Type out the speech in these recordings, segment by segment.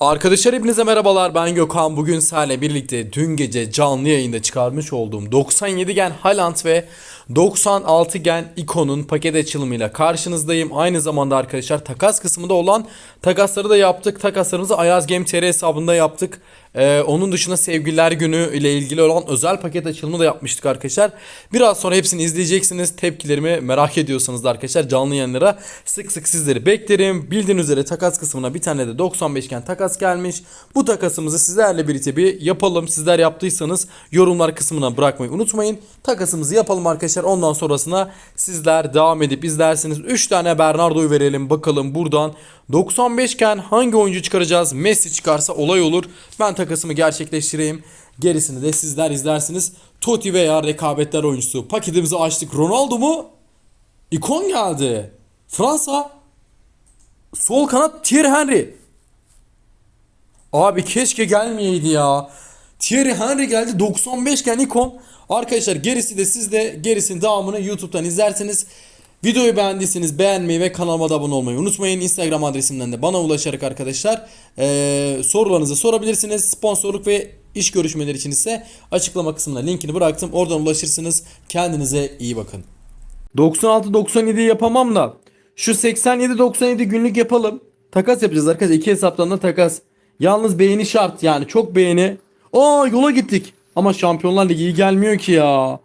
Arkadaşlar hepinize merhabalar ben Gökhan bugün sizlerle birlikte dün gece canlı yayında çıkarmış olduğum 97 gen Haaland ve 96 gen Icon'un paket açılımıyla karşınızdayım. Aynı zamanda arkadaşlar takas kısmında olan takasları da yaptık. Takaslarımızı Ayaz Game TR hesabında yaptık. Ee, onun dışında sevgililer günü ile ilgili olan özel paket açılımı da yapmıştık arkadaşlar. Biraz sonra hepsini izleyeceksiniz. Tepkilerimi merak ediyorsanız da arkadaşlar canlı yayınlara sık sık sizleri beklerim. Bildiğiniz üzere takas kısmına bir tane de 95 gen takas gelmiş. Bu takasımızı sizlerle birlikte bir yapalım. Sizler yaptıysanız yorumlar kısmına bırakmayı unutmayın. Takasımızı yapalım arkadaşlar. Ondan sonrasına sizler devam edip izlersiniz. 3 tane Bernardo'yu verelim. Bakalım buradan 95 iken hangi oyuncu çıkaracağız? Messi çıkarsa olay olur. Ben takasımı gerçekleştireyim. Gerisini de sizler izlersiniz. Totti veya rekabetler oyuncusu. Paketimizi açtık. Ronaldo mu? İkon geldi. Fransa. Sol kanat Thierry Henry. Abi keşke gelmeyeydi ya. Thierry Henry geldi 95 iken ikon. Arkadaşlar gerisi de sizde gerisinin devamını YouTube'dan izlerseniz Videoyu beğendiyseniz beğenmeyi ve kanalıma da abone olmayı unutmayın. Instagram adresimden de bana ulaşarak arkadaşlar eee, sorularınızı sorabilirsiniz. Sponsorluk ve iş görüşmeleri için ise açıklama kısmına linkini bıraktım. Oradan ulaşırsınız. Kendinize iyi bakın. 96-97 yapamam da şu 87-97 günlük yapalım. Takas yapacağız arkadaşlar. İki hesaptan da takas. Yalnız beğeni şart yani çok beğeni. Aa yola gittik. Ama Şampiyonlar Ligi iyi gelmiyor ki ya.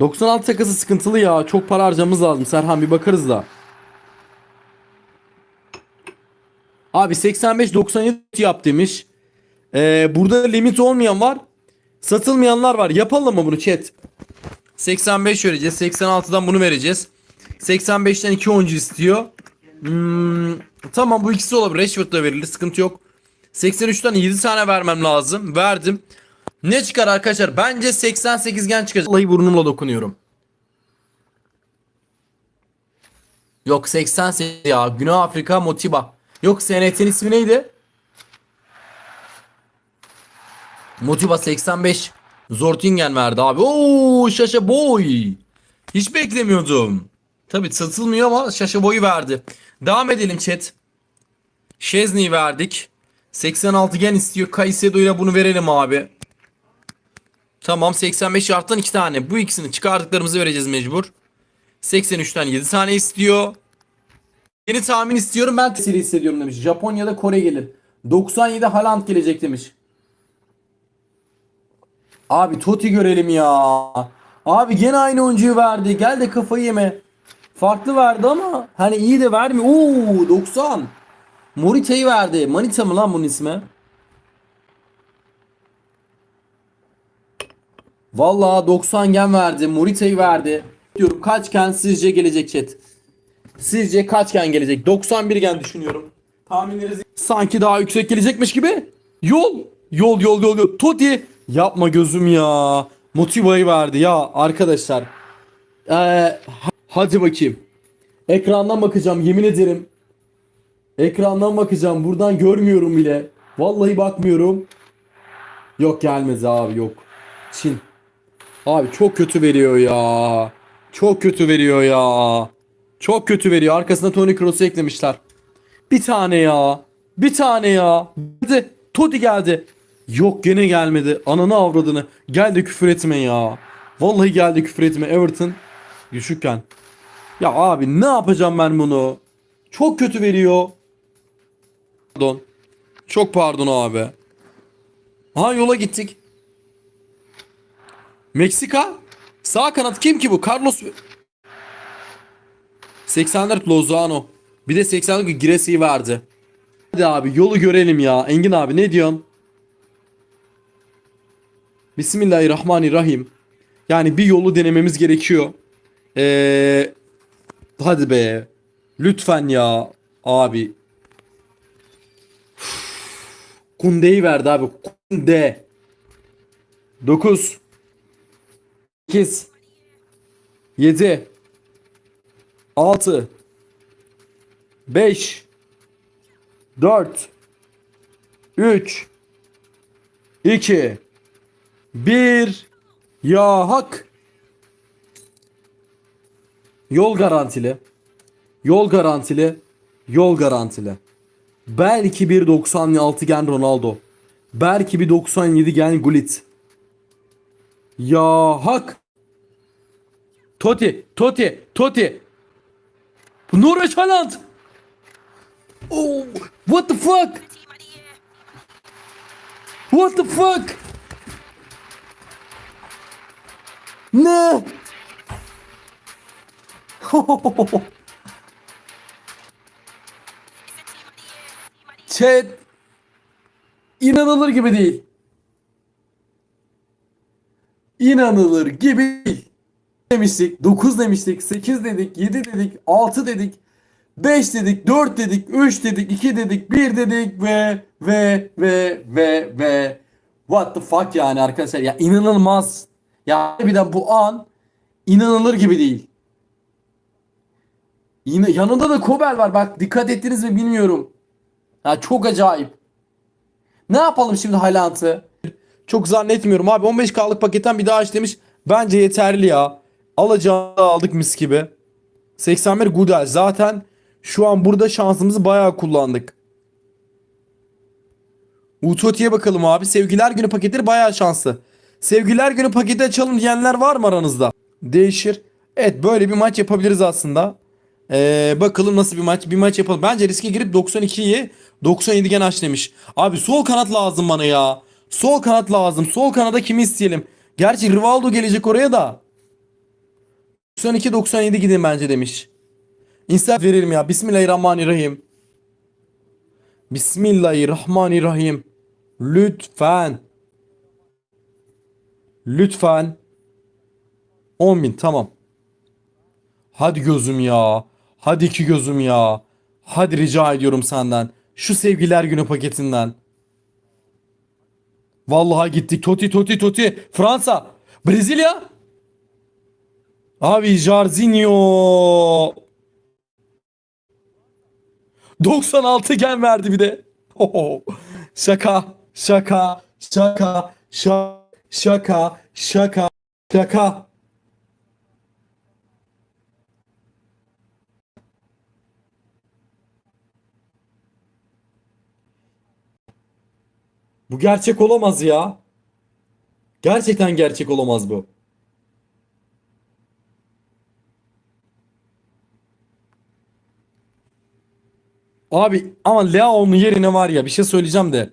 96 takası sıkıntılı ya. Çok para harcamamız lazım. Serhan bir bakarız da. Abi 85-97 yap demiş. Ee, burada limit olmayan var. Satılmayanlar var. Yapalım mı bunu chat? 85 vereceğiz. 86'dan bunu vereceğiz. 85'ten 2 oyuncu istiyor. Hmm, tamam bu ikisi olabilir. Rashford da verilir. Sıkıntı yok. 83'ten 7 tane vermem lazım. Verdim. Ne çıkar arkadaşlar? Bence 88 gen çıkacak. Vallahi burnumla dokunuyorum. Yok 88 ya. Güney Afrika Motiba. Yok SNT'nin ismi neydi? Motiba 85. Zortingen verdi abi. Oo şaşa boy. Hiç beklemiyordum. Tabi satılmıyor ama şaşa boyu verdi. Devam edelim chat. Şezni'yi verdik. 86 gen istiyor. Kaysedo'ya bunu verelim abi. Tamam 85 şarttan 2 tane. Bu ikisini çıkardıklarımızı vereceğiz mecbur. 83'ten 7 tane istiyor. Yeni tahmin istiyorum ben tesiri hissediyorum demiş. Japonya'da Kore gelir. 97 Haaland gelecek demiş. Abi Totti görelim ya. Abi gene aynı oyuncuyu verdi. Gel de kafayı yeme. Farklı verdi ama hani iyi de vermiyor. Oo 90. Morita'yı verdi. Manita mı lan bunun ismi? Vallahi 90 gen verdi. Morita'yı verdi. Diyorum kaç gen sizce gelecek chat? Sizce kaç gen gelecek? 91 gen düşünüyorum. Tahminleriniz sanki daha yüksek gelecekmiş gibi. Yol. Yol yol yol yol. Totti. Yapma gözüm ya. Motiva'yı verdi ya arkadaşlar. Ee, ha- hadi bakayım. Ekrandan bakacağım yemin ederim. Ekrandan bakacağım. Buradan görmüyorum bile. Vallahi bakmıyorum. Yok gelmez abi yok. Çin. Abi çok kötü veriyor ya. Çok kötü veriyor ya. Çok kötü veriyor. Arkasına Toni Kroos'u eklemişler. Bir tane ya. Bir tane ya. Hadi. Todi geldi. Yok gene gelmedi. Ananı avradını. Gel de küfür etme ya. Vallahi geldi küfür etme. Everton düşükken. Ya abi ne yapacağım ben bunu? Çok kötü veriyor. Pardon. Çok pardon abi. Ha yola gittik. Meksika. Sağ kanat kim ki bu? Carlos 84 Lozano. Bir de 84 Giresi'yi verdi. Hadi abi yolu görelim ya. Engin abi ne diyorsun? Bismillahirrahmanirrahim. Yani bir yolu denememiz gerekiyor. Ee, hadi be. Lütfen ya. Abi. Kunde'yi verdi abi. Kunde. 9 8 7 6 5 4 3 2 1 Ya hak. Yol garantili. Yol garantili. Yol garantili. Belki bir 96 gen Ronaldo. Belki bir 97 gen Gullit. Ya hak. Totti, Totti. Bu Norveç Haaland. Oh, what the fuck? What the fuck? Ne? Chat inanılır gibi değil. İnanılır gibi değil. Demiştik, 9 demiştik, 8 dedik, 7 dedik, 6 dedik, 5 dedik, 4 dedik, 3 dedik, 2 dedik, 1 dedik ve ve ve ve ve what the fuck yani arkadaşlar ya inanılmaz. Ya harbiden bu an inanılır gibi değil. Yine yanında da Kobel var. Bak dikkat ettiniz mi bilmiyorum. Ya çok acayip. Ne yapalım şimdi Haaland'ı? Çok zannetmiyorum abi. 15K'lık paketten bir daha demiş. Bence yeterli ya. Alacağını aldık mis gibi. 81 Gudel. Zaten şu an burada şansımızı bayağı kullandık. Utoti'ye bakalım abi. Sevgiler günü paketleri bayağı şanslı. Sevgiler günü paketi açalım diyenler var mı aranızda? Değişir. Evet böyle bir maç yapabiliriz aslında. Ee, bakalım nasıl bir maç. Bir maç yapalım. Bence riske girip 92'yi 97 gen aç. Abi sol kanat lazım bana ya. Sol kanat lazım. Sol kanada kimi isteyelim? Gerçi Rivaldo gelecek oraya da. 92-97 gidin bence demiş. İnsaf verelim ya. Bismillahirrahmanirrahim. Bismillahirrahmanirrahim. Lütfen. Lütfen. 10.000 tamam. Hadi gözüm ya. Hadi iki gözüm ya. Hadi rica ediyorum senden. Şu sevgiler günü paketinden. Vallahi gittik. Toti Toti Toti. Fransa. Brezilya. Abi Jarzinho. 96 gen verdi bir de. Oho. Şaka. Şaka. Şaka. Şaka. Şaka. Şaka. Şaka. Bu gerçek olamaz ya. Gerçekten gerçek olamaz bu. Abi ama Leao'nun yerine var ya bir şey söyleyeceğim de.